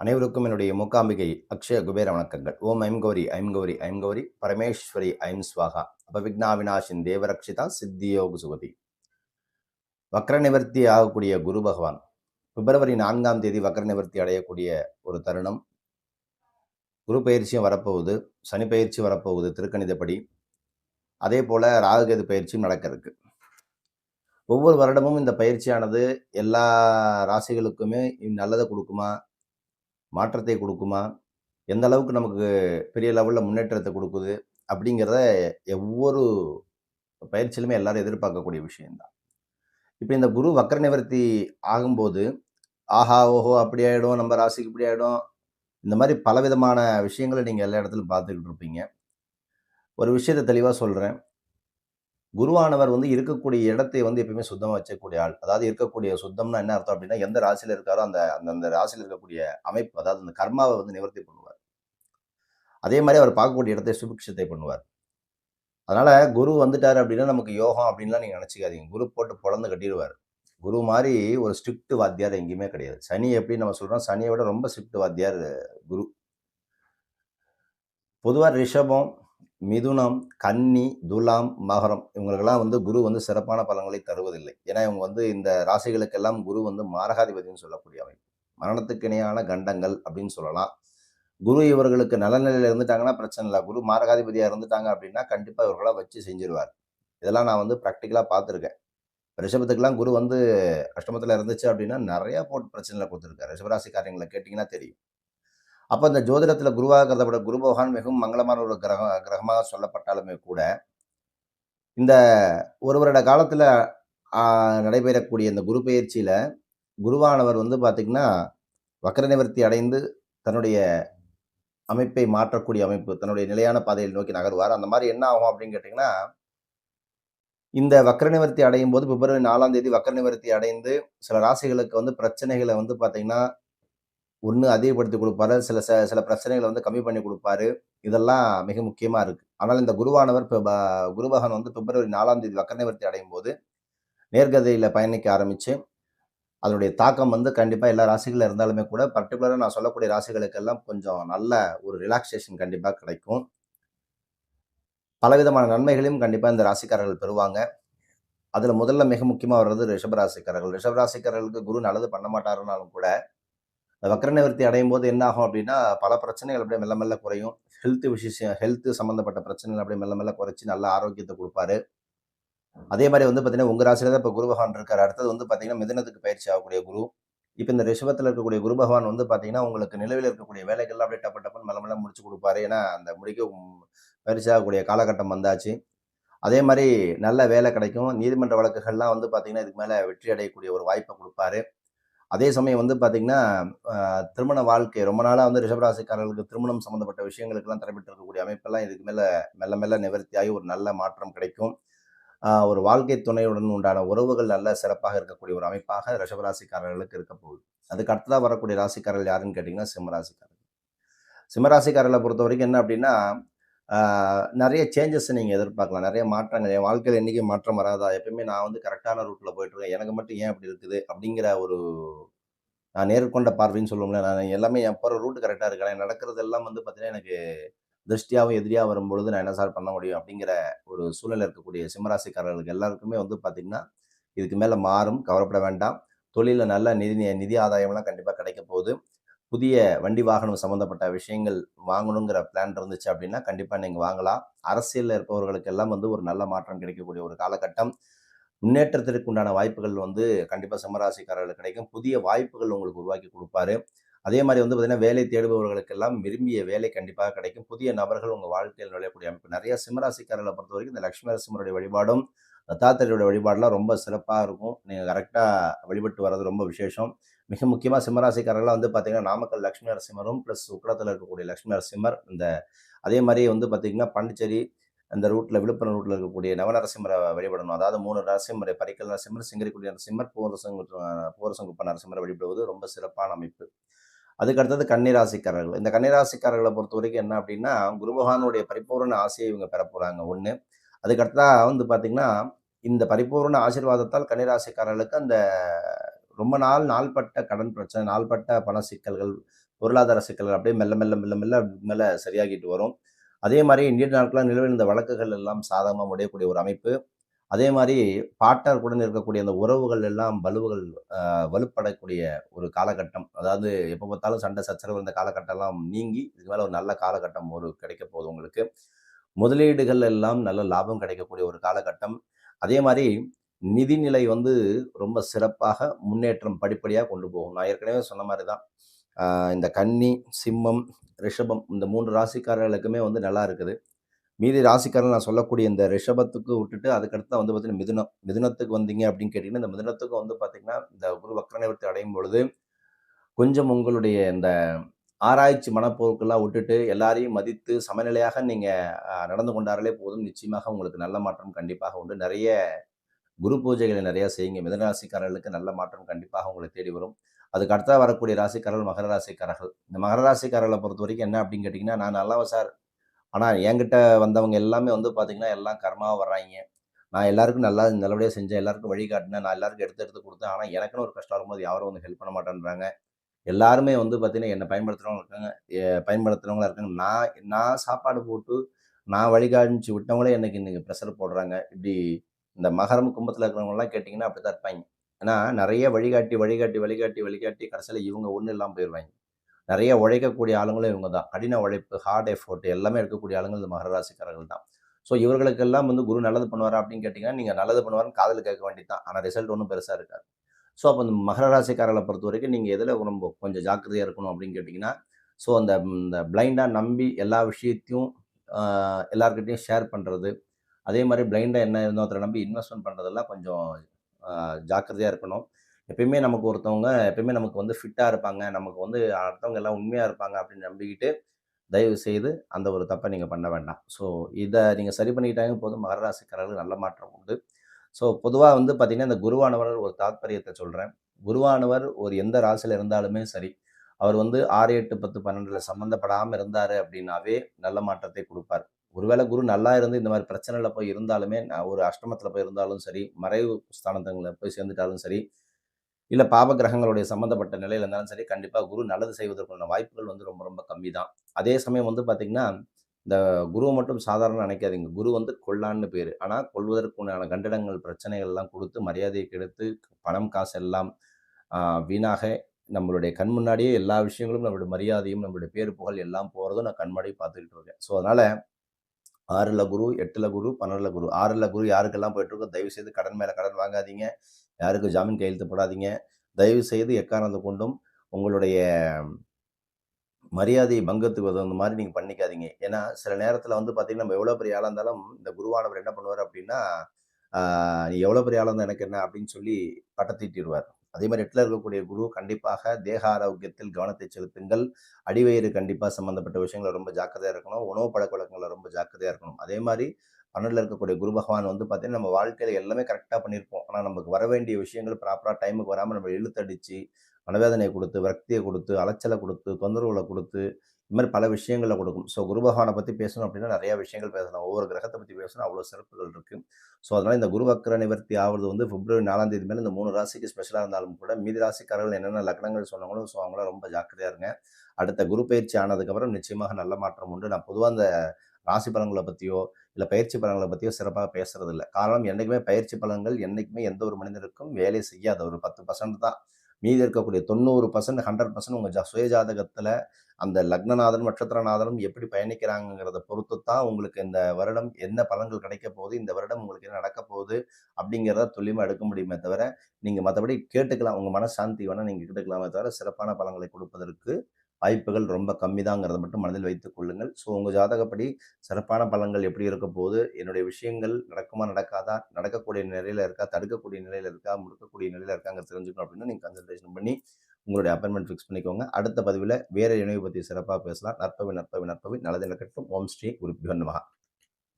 அனைவருக்கும் என்னுடைய மூக்காம்பிகை அக்ஷய குபேர வணக்கங்கள். ஓம் ஐம் கௌரி ஐம் கௌரி ஐம் கௌரி. பரமேஸ்வரி ஐம் ஸ்வாகா. அபவிக்னா விநாசின் தேவரக்ஷிதா சித்தியோகு சுகதி. வக்ர நிவர்த்தி ஆகக்கூடிய குரு பகவான். பிப்ரவரி நான்காம் தேதி வக்ர நிவர்த்தி அடையக்கூடிய ஒரு தருணம். குரு பயிற்சியும் வரப்போகுது. சனி பயிற்சி வரப்போகுது திருக்கணிதப்படி. அதே போல ராகுகேது பயிற்சியும் நடக்கிறதுக்கு. ஒவ்வொரு வருடமும் இந்த பயிற்சியானது எல்லா ராசிகளுக்குமே நல்லதை கொடுக்குமா? மாற்றத்தை கொடுக்குமா? எந்த அளவுக்கு நமக்கு பெரிய லெவலில் முன்னேற்றத்தை கொடுக்குது? அப்படிங்கிறத ஒவ்வொரு பயிற்சியிலுமே எல்லாரும் எதிர்பார்க்கக்கூடிய விஷயம்தான். இப்போ இந்த குரு வக்கர நிவர்த்தி ஆகும்போது ஆஹா ஓஹோ அப்படி ஆகிடும் நம்ம ராசிக்கு இப்படி ஆகிடும் இந்த மாதிரி பலவிதமான விஷயங்களை நீங்கள் எல்லா இடத்துலையும் பார்த்துக்கிட்டு இருப்பீங்க. ஒரு விஷயத்தை தெளிவாக சொல்கிறேன் குருவானவர் வந்து இருக்கக்கூடிய இடத்தை வந்து எப்பயுமே சுத்தமாக வச்சக்கூடிய ஆள். அதாவது இருக்கக்கூடிய சுத்தம்னா என்ன அர்த்தம் அப்படின்னா எந்த ராசியில் இருக்காரோ அந்த அந்த அந்த ராசியில் இருக்கக்கூடிய அமைப்பு அதாவது அந்த கர்மாவை வந்து நிவர்த்தி பண்ணுவார். அதே மாதிரி அவர் பார்க்கக்கூடிய இடத்தை சுபிக்ஷத்தை பண்ணுவார். அதனால் குரு வந்துட்டார் அப்படின்னா நமக்கு யோகம் அப்படின்லாம் நீங்கள் நினச்சிக்காதீங்க. குரு போட்டு பிறந்து கட்டிடுவார். குரு மாதிரி ஒரு ஸ்ட்ரிக்ட் வாத்தியார் எங்கேயுமே கிடையாது. சனி எப்படி நம்ம சொல்கிறோம் சனியை விட ரொம்ப ஸ்ட்ரிக்ட் வாத்தியார் குரு. பொதுவாக ரிஷபம் மிதுனம் கன்னி துலாம் மகரம் இவங்களுக்கெல்லாம் வந்து குரு வந்து சிறப்பான பலன்களை தருவதில்லை. ஏன்னா இவங்க வந்து இந்த ராசிகளுக்கெல்லாம் குரு வந்து மாரகாதிபதினு சொல்லக்கூடிய மரணத்துக்கு இணையான கண்டங்கள் அப்படின்னு சொல்லலாம். குரு இவர்களுக்கு நல்ல நிலையில் இருந்துட்டாங்கன்னா பிரச்சனை இல்லை. குரு மாரகாதிபதியாக இருந்துட்டாங்க அப்படின்னா கண்டிப்பாக இவர்களாம் வச்சு செஞ்சிருவார். இதெல்லாம் நான் வந்து ப்ராக்டிக்கலாக பார்த்துருக்கேன். ரிஷபத்துக்கெல்லாம் குரு வந்து அஷ்டமத்தில் இருந்துச்சு அப்படின்னா நிறையா போட்டு பிரச்சனையில் கொடுத்துருக்காரு. ரிஷபராசிக்காரங்களை கேட்டிங்கன்னா தெரியும். அப்போ இந்த ஜோதிடத்தில் குருவாக கருதப்பட குரு பகவான் மிகவும் மங்களமான ஒரு கிரக கிரகமாக சொல்லப்பட்டாலுமே கூட இந்த ஒரு வருட காலத்தில் நடைபெறக்கூடிய இந்த குரு பயிற்சியில் குருவானவர் வந்து பார்த்திங்கன்னா வக்கர நிவர்த்தி அடைந்து தன்னுடைய அமைப்பை மாற்றக்கூடிய அமைப்பு தன்னுடைய நிலையான பாதையில் நோக்கி நகர்வார். அந்த மாதிரி என்ன ஆகும் அப்படின்னு கேட்டிங்கன்னா இந்த வக்கர நிவர்த்தி அடையும் போது பிப்ரவரி நாலாம் தேதி வக்கர நிவர்த்தி அடைந்து சில ராசிகளுக்கு வந்து பிரச்சனைகளை வந்து பார்த்தீங்கன்னா ஒன்று அதிகப்படுத்தி கொடுப்பாரு. சில ச சில பிரச்சனைகளை வந்து கம்மி பண்ணி கொடுப்பாரு. இதெல்லாம் மிக முக்கியமாக இருக்குது ஆனால் இந்த குருவானவர் இப்போ குருபகன் வந்து பிப்ரவரி நாலாம் தேதி வக்கர நிவர்த்தி அடையும் போது நேர்கதையில் பயணிக்க ஆரம்பித்து அதனுடைய தாக்கம் வந்து கண்டிப்பாக எல்லா ராசிகளில் இருந்தாலுமே கூட பர்டிகுலராக நான் சொல்லக்கூடிய ராசிகளுக்கெல்லாம் கொஞ்சம் நல்ல ஒரு ரிலாக்ஸேஷன் கண்டிப்பாக கிடைக்கும். பலவிதமான நன்மைகளையும் கண்டிப்பாக இந்த ராசிக்காரர்கள் பெறுவாங்க. அதில் முதல்ல மிக முக்கியமாக வர்றது ரிஷபராசிக்காரர்கள் ரிஷபராசிக்காரர்களுக்கு குரு நல்லது பண்ண மாட்டாருனாலும் கூட வக்கர நிவர்த்தி அடையும் போது என்ன ஆகும் அப்படின்னா பல பிரச்சனைகள் அப்படியே மெல்ல மெல்ல குறையும். ஹெல்த் விஷயம் ஹெல்த் சம்மந்தப்பட்ட பிரச்சனைகள் அப்படியே மெல்ல மெல்ல குறைச்சி நல்ல ஆரோக்கியத்தை கொடுப்பாரு. அதே மாதிரி வந்து பார்த்தீங்கன்னா உங்கள் ராசியில் தான் இப்போ குரு பகவான் இருக்கார். அடுத்தது வந்து பார்த்தீங்கன்னா மிதனத்துக்கு பயிற்சி ஆகக்கூடிய குரு. இப்போ இந்த ரிஷபத்தில் இருக்கக்கூடிய குரு பகவான் வந்து பார்த்தீங்கன்னா உங்களுக்கு நிலவில் இருக்கக்கூடிய வேலைகள்லாம் அப்படியே டப்பு டப்புன்னு மெல்ல மெல்ல முடிச்சு கொடுப்பாரு. ஏன்னா அந்த முடிக்க பயிற்சி ஆகக்கூடிய காலகட்டம் வந்தாச்சு. அதே மாதிரி நல்ல வேலை கிடைக்கும். நீதிமன்ற வழக்குகள்லாம் வந்து பார்த்தீங்கன்னா இதுக்கு மேலே வெற்றி அடையக்கூடிய ஒரு வாய்ப்பை கொடுப்பாரு. அதே சமயம் வந்து பார்த்தீங்கன்னா திருமண வாழ்க்கை ரொம்ப நாளாக வந்து ரிஷபராசிக்காரர்களுக்கு திருமணம் சம்மந்தப்பட்ட விஷயங்களுக்கெல்லாம் தடைபட்டு இருக்கக்கூடிய அமைப்பெல்லாம் இதுக்கு மேலே மெல்ல மெல்ல நிவர்த்தியாகி ஒரு நல்ல மாற்றம் கிடைக்கும். ஒரு வாழ்க்கை துணையுடன் உண்டான உறவுகள் நல்ல சிறப்பாக இருக்கக்கூடிய ஒரு அமைப்பாக ரிஷபராசிக்காரர்களுக்கு இருக்க போகுது. அதுக்கு அடுத்ததாக வரக்கூடிய ராசிக்காரர்கள் யாருன்னு கேட்டிங்கன்னா சிம்மராசிக்காரர்கள் சிம்மராசிக்காரர்களை பொறுத்த வரைக்கும் என்ன அப்படின்னா நிறைய சேஞ்சஸ் நீங்கள் எதிர்பார்க்கலாம். நிறைய மாற்றங்கள். என் வாழ்க்கையில் என்றைக்கும் மாற்றம் வராதா? எப்பயுமே நான் வந்து கரெக்டான ரூட்டில் போயிட்டுருக்கேன் எனக்கு மட்டும் ஏன் அப்படி இருக்குது? அப்படிங்கிற ஒரு நான் நேர்கொண்ட பார்வைன்னு சொல்லுவோம்ல நான் எல்லாமே என் போகிற ரூட்டு கரெக்டாக இருக்கிறேன் நடக்கிறது எல்லாம் வந்து பார்த்தீங்கன்னா எனக்கு திருஷ்டியாகவும் எதிரியாக வரும்பொழுது நான் என்ன சார் பண்ண முடியும்? அப்படிங்கிற ஒரு சூழ்நிலை இருக்கக்கூடிய சிம்மராசிக்காரர்களுக்கு எல்லாருக்குமே வந்து பார்த்திங்கன்னா இதுக்கு மேலே மாறும். கவலைப்பட வேண்டாம். தொழிலில் நல்ல நிதி நிதி ஆதாயம்லாம் கண்டிப்பாக கிடைக்க போகுது. புதிய வண்டி வாகனம் சம்மந்தப்பட்ட விஷயங்கள் வாங்கணுங்கிற பிளான் இருந்துச்சு அப்படின்னா கண்டிப்பாக நீங்கள் வாங்கலாம். அரசியலில் இருப்பவர்களுக்கு எல்லாம் வந்து ஒரு நல்ல மாற்றம் கிடைக்கக்கூடிய ஒரு காலகட்டம். முன்னேற்றத்திற்கு உண்டான வாய்ப்புகள் வந்து கண்டிப்பாக சிம்மராசிக்காரர்களுக்கு கிடைக்கும். புதிய வாய்ப்புகள் உங்களுக்கு உருவாக்கி கொடுப்பாரு. அதே மாதிரி வந்து பார்த்தீங்கன்னா வேலை தேடுபவர்களுக்கெல்லாம் விரும்பிய வேலை கண்டிப்பாக கிடைக்கும். புதிய நபர்கள் உங்கள் வாழ்க்கையில் நுழையக்கூடிய அமைப்பு. நிறைய சிம்மராசிக்காரர்களை பொறுத்த வரைக்கும் இந்த லக்ஷ்மி நரசிம்மருடைய வழிபாடும் தத்தாத்திரையோட வழிபாடெலாம் ரொம்ப சிறப்பாக இருக்கும். நீங்கள் கரெக்டாக வழிபட்டு வர்றது ரொம்ப விசேஷம். மிக முக்கியமாக சிம்மராசிக்காரர்களாக வந்து பார்த்தீங்கன்னா நாமக்கல் லக்ஷ்மி நரசிம்மரும் ப்ளஸ் உக்கடத்தில் இருக்கக்கூடிய லக்ஷ்மி நரசிம்மர் இந்த அதே மாதிரி வந்து பார்த்தீங்கன்னா பாண்டிச்சேரி அந்த ரூட்டில் விழுப்புரம் ரூட்டில் இருக்கக்கூடிய நவநரசிம்மரை வழிபடணும். அதாவது மூணு நரசிம்மரை பரிக்கல் நரசிம்மர் சிங்கரிக்குடி நரசிம்மர் பூரசங்கு பூரசங்குப்ப நரசிம்மரை வழிபடுவது ரொம்ப சிறப்பான அமைப்பு. அதுக்கடுத்தது கன்னிராசிக்காரர்கள். இந்த கன்னிராசிக்காரர்களை பொறுத்த வரைக்கும் என்ன அப்படின்னா குரு பகவானுடைய பரிபூர்ண ஆசையை இவங்க பெற போகிறாங்க ஒன்று அதுக்கடுத்தா வந்து பார்த்திங்கன்னா இந்த பரிபூர்ண ஆசீர்வாதத்தால் கன்னிராசிக்காரர்களுக்கு அந்த ரொம்ப நாள் நாள்பட்ட கடன் பிரச்சனை நாள்பட்ட பண சிக்கல்கள் பொருளாதார சிக்கல்கள் அப்படியே மெல்ல மெல்ல மெல்ல மெல்ல மெல்ல சரியாகிட்டு வரும். அதே மாதிரி இந்தியன் நாட்களாக நிலவில் இந்த வழக்குகள் எல்லாம் சாதகமாக முடியக்கூடிய ஒரு அமைப்பு. அதே மாதிரி பாட்டாருடன் இருக்கக்கூடிய அந்த உறவுகள் எல்லாம் வலுவுகள் வலுப்படக்கூடிய ஒரு காலகட்டம். அதாவது எப்போ பார்த்தாலும் சண்டை சச்சரவு இருந்த காலகட்டம்லாம் நீங்கி இதுக்கு மேலே ஒரு நல்ல காலகட்டம் ஒரு கிடைக்க போகுது உங்களுக்கு. முதலீடுகள் எல்லாம் நல்ல லாபம் கிடைக்கக்கூடிய ஒரு காலகட்டம். அதே மாதிரி நிதிநிலை வந்து ரொம்ப சிறப்பாக முன்னேற்றம் படிப்படியாக கொண்டு போகும். நான் ஏற்கனவே சொன்ன மாதிரி தான் இந்த கன்னி சிம்மம் ரிஷபம் இந்த மூன்று ராசிக்காரர்களுக்குமே வந்து நல்லா இருக்குது. மீதி ராசிக்காரன் நான் சொல்லக்கூடிய இந்த ரிஷபத்துக்கு விட்டுட்டு அதுக்கடுத்து வந்து பார்த்தீங்கன்னா மிதுனம். மிதுனத்துக்கு வந்தீங்க அப்படின்னு கேட்டிங்கன்னா இந்த மிதுனத்துக்கு வந்து பார்த்தீங்கன்னா இந்த குரு வக்ரநிவர்த்தி அடையும் பொழுது கொஞ்சம் உங்களுடைய இந்த ஆராய்ச்சி மனப்போக்கெல்லாம் விட்டுட்டு எல்லாரையும் மதித்து சமநிலையாக நீங்கள் நடந்து கொண்டார்களே போதும். நிச்சயமாக உங்களுக்கு நல்ல மாற்றம் கண்டிப்பாக உண்டு. நிறைய குரு பூஜைகளை நிறையா செய்யுங்க. மிதனராசிக்காரர்களுக்கு நல்ல மாற்றம் கண்டிப்பாக உங்களை தேடி வரும். அதுக்கு அடுத்தா வரக்கூடிய ராசிக்காரர்கள் மகர ராசிக்காரர்கள். இந்த மகர ராசிக்காரர்களை பொறுத்த வரைக்கும் என்ன அப்படின்னு கேட்டிங்கன்னா நான் நல்லாவா சார். ஆனால் என்கிட்ட வந்தவங்க எல்லாமே வந்து பார்த்தீங்கன்னா எல்லாம் கர்மாவாக வர்றாங்க. நான் எல்லாருக்கும் நல்லா நல்லபடியாக செஞ்சேன். எல்லாருக்கும் வழிகாட்டினேன் நான் எல்லாருக்கும் எடுத்து எடுத்து கொடுத்தேன். ஆனால் எனக்குன்னு ஒரு கஷ்டம் வரும்போது யாரும் வந்து ஹெல்ப் பண்ண மாட்டேன்றாங்க. எல்லாருமே வந்து பார்த்தீங்கன்னா என்னை பயன்படுத்துகிறவங்க இருக்காங்க. பயன்படுத்துகிறவங்களா இருக்காங்க. நான் நான் சாப்பாடு போட்டு நான் வழிகாமிச்சு விட்டவங்களே எனக்கு இன்றைக்கி ப்ரெஷர் போடுறாங்க. இப்படி இந்த மகரம் கும்பத்தில் இருக்கிறவங்கலாம் கேட்டிங்கன்னா அப்படி தான் இருப்பாங்க. ஏன்னா நிறைய வழிகாட்டி வழிகாட்டி வழிகாட்டி வழிகாட்டி கடைசியில் இவங்க ஒன்றும் இல்லாமல் போயிடுவாங்க நிறைய உழைக்கக்கூடிய ஆளுங்களும் இவங்க தான் கடின உழைப்பு ஹார்ட் எஃபோர்ட் எல்லாமே இருக்கக்கூடிய ஆளுங்கள் இந்த மகராசிக்காரர்கள் தான். ஸோ இவர்களுக்கெல்லாம் வந்து குரு நல்லது பண்ணுவாரா அப்படின்னு கேட்டிங்கன்னா நீங்கள் நல்லது பண்ணுவாருன்னு காதல் கேட்க வேண்டியது தான் ஆனால் ரிசல்ட் ஒன்றும் பெருசாக இருக்காது. ஸோ அப்போ இந்த மகர ராசிக்காரர்களை பொறுத்த வரைக்கும் நீங்கள் எதில் ரொம்ப கொஞ்சம் ஜாக்கிரதையாக இருக்கணும் அப்படின்னு கேட்டிங்கன்னா ஸோ அந்த இந்த பிளைண்டாக நம்பி எல்லா விஷயத்தையும் எல்லாருக்கிட்டையும் ஷேர் பண்ணுறது அதே மாதிரி பிளைண்டாக என்ன இன்னொருத்தரை நம்பி இன்வெஸ்ட்மெண்ட் பண்ணுறதெல்லாம் கொஞ்சம் ஜாக்கிரதையாக இருக்கணும். எப்பயுமே நமக்கு ஒருத்தவங்க எப்பயுமே நமக்கு வந்து ஃபிட்டாக இருப்பாங்க. நமக்கு வந்து அடுத்தவங்க எல்லாம் உண்மையாக இருப்பாங்க அப்படின்னு நம்பிக்கிட்டு தயவு செய்து அந்த ஒரு தப்பை நீங்கள் பண்ண வேண்டாம். ஸோ இதை நீங்கள் சரி பண்ணிக்கிட்டாங்க போதும். மகர ராசிக்காரர்கள் நல்ல மாற்றம் உண்டு. ஸோ பொதுவாக வந்து பார்த்திங்கன்னா இந்த குருவானவர் ஒரு தாத்பரியத்தை சொல்கிறேன் குருவானவர் ஒரு எந்த ராசியில் இருந்தாலுமே சரி அவர் வந்து ஆறு எட்டு பத்து பன்னெண்டில் சம்மந்தப்படாமல் இருந்தார் அப்படின்னாவே நல்ல மாற்றத்தை கொடுப்பார். ஒருவேளை குரு நல்லா இருந்து இந்த மாதிரி பிரச்சனையில் போய் இருந்தாலுமே நான் ஒரு அஷ்டமத்தில் போய் இருந்தாலும் சரி மறைவு ஸ்தானத்தங்களில் போய் சேர்ந்துட்டாலும் சரி இல்லை பாப கிரகங்களுடைய சம்மந்தப்பட்ட நிலையில் இருந்தாலும் சரி கண்டிப்பாக குரு நல்லது செய்வதற்குள்ள வாய்ப்புகள் வந்து ரொம்ப ரொம்ப கம்மி தான் அதே சமயம் வந்து பார்த்திங்கன்னா இந்த குருவை மட்டும் சாதாரண நினைக்காதீங்க. குரு வந்து கொல்லான்னு பேர். ஆனால் கொள்வதற்குண்டான கண்டனங்கள் பிரச்சனைகள்லாம் கொடுத்து மரியாதையை கெடுத்து பணம் காசு எல்லாம் வீணாக நம்மளுடைய கண் முன்னாடியே எல்லா விஷயங்களும் நம்மளுடைய மரியாதையும் நம்மளுடைய பேர் புகழ் எல்லாம் போகிறதும் நான் கண்மாடி பார்த்துக்கிட்டு இருக்கேன். ஸோ அதனால் ஆறில் குரு எட்டில் குரு பன்னெண்டில் குரு. ஆறில் குரு யாருக்கெல்லாம் போயிட்டுருக்கோ தயவு செய்து கடன் மேலே கடன் வாங்காதீங்க. யாருக்கும் ஜாமீன் கையெழுத்து போடாதீங்க. தயவு செய்து எக்காரணத்தை கொண்டும் உங்களுடைய மரியாதையை பங்கத்துக்கு அந்த மாதிரி நீங்கள் பண்ணிக்காதீங்க. ஏன்னா சில நேரத்தில் வந்து பார்த்தீங்கன்னா நம்ம எவ்வளோ பெரிய ஆளாக இருந்தாலும் இந்த குருவானவர் என்ன பண்ணுவார் அப்படின்னா நீ எவ்வளோ பெரிய ஆளாக இருந்தால் எனக்கு என்ன? அப்படின்னு சொல்லி பட்டத்திட்டிடுவார் அதே மாதிரி எட்டில் இருக்கக்கூடிய குரு கண்டிப்பாக தேக ஆரோக்கியத்தில் கவனத்தை செலுத்துங்கள். அடிவயிறு கண்டிப்பாக சம்மந்தப்பட்ட விஷயங்களை ரொம்ப ஜாக்கிரதையாக இருக்கணும். உணவு பழக்க வழக்கங்களை ரொம்ப ஜாக்கிரதையாக இருக்கணும். அதே மாதிரி பன்னெண்டில் இருக்கக்கூடிய குரு பகவான் வந்து பார்த்தீங்கன்னா நம்ம வாழ்க்கையில் எல்லாமே கரெக்டாக பண்ணியிருப்போம். ஆனால் நமக்கு வர வேண்டிய விஷயங்கள் ப்ராப்பராக டைமுக்கு வராமல் நம்ம இழுத்தடிச்சு மனவேதனையை கொடுத்து விரக்தியை கொடுத்து அலைச்சலை கொடுத்து தொந்தரவுகளை கொடுத்து இது மாதிரி பல விஷயங்களை கொடுக்கும். ஸோ குருபகவானை பற்றி பேசணும் அப்படின்னா நிறைய விஷயங்கள் பேசலாம். ஒவ்வொரு கிரகத்தை பற்றி பேசணும். அவ்வளோ சிறப்புகள் இருக்குது ஸோ அதனால் இந்த குரு வக்கர நிவர்த்தி ஆகிறது வந்து பிப்ரவரி நாலாம் தேதி மேலே இந்த மூணு ராசிக்கு ஸ்பெஷலாக இருந்தாலும் கூட மீதி ராசிக்காரர்கள் என்னென்ன லக்னங்கள் சொன்னாங்களோ ஸோ அவங்களாம் ரொம்ப ஜாக்கிரதையாக இருங்க. அடுத்த குரு பயிற்சி ஆனதுக்கப்புறம் நிச்சயமாக நல்ல மாற்றம் உண்டு. நான் பொதுவாக அந்த ராசி பலன்களை பற்றியோ இல்லை பயிற்சி பலன்களை பற்றியோ சிறப்பாக பேசுறது இல்லை காரணம் என்றைக்குமே பயிற்சி பலன்கள் என்றைக்குமே எந்த ஒரு மனிதருக்கும் வேலை செய்யாத. ஒரு பத்து பர்சன்ட் தான். மீதி இருக்கக்கூடிய தொண்ணூறு பர்சன்ட் ஹண்ட்ரட் பர்சன்ட் உங்கள் ஜா சுய ஜாதகத்தில் அந்த லக்னநாதனும் நட்சத்திரநாதனும் எப்படி பயணிக்கிறாங்கிறத பொறுத்து தான் உங்களுக்கு இந்த வருடம் என்ன பலன்கள் கிடைக்க போகுது இந்த வருடம் உங்களுக்கு என்ன நடக்க போகுது அப்படிங்கிறத துல்லியமாக எடுக்க முடியுமே தவிர நீங்கள் மற்றபடி கேட்டுக்கலாம். உங்கள் மனசாந்தி வேணால் நீங்கள் கேட்டுக்கலாமே தவிர சிறப்பான பலன்களை கொடுப்பதற்கு வாய்ப்புகள் ரொம்ப கம்மி தாங்கிறத மட்டும் மனதில் வைத்துக் கொள்ளுங்கள். ஸோ உங்கள் ஜாதகப்படி சிறப்பான பலன்கள் எப்படி இருக்க போது என்னுடைய விஷயங்கள் நடக்குமா நடக்காதா நடக்கக்கூடிய நிலையில் இருக்கா தடுக்கக்கூடிய நிலையில் இருக்கா முடுக்கக்கூடிய நிலையில் இருக்காங்க தெரிஞ்சுக்கணும் அப்படின்னா நீங்கள் கன்சல்டேஷன் பண்ணி உங்களுடைய அப்பாயின்மெண்ட் ஃபிக்ஸ் பண்ணிக்கோங்க. அடுத்த பதிவில் வேறு இணைவு பற்றி சிறப்பாக பேசலாம். நற்பவி நற்பவி நற்பவி. நல்லது நடக்கட்டும் ஓம் ஸ்ரீ குருப்பியோ நமகா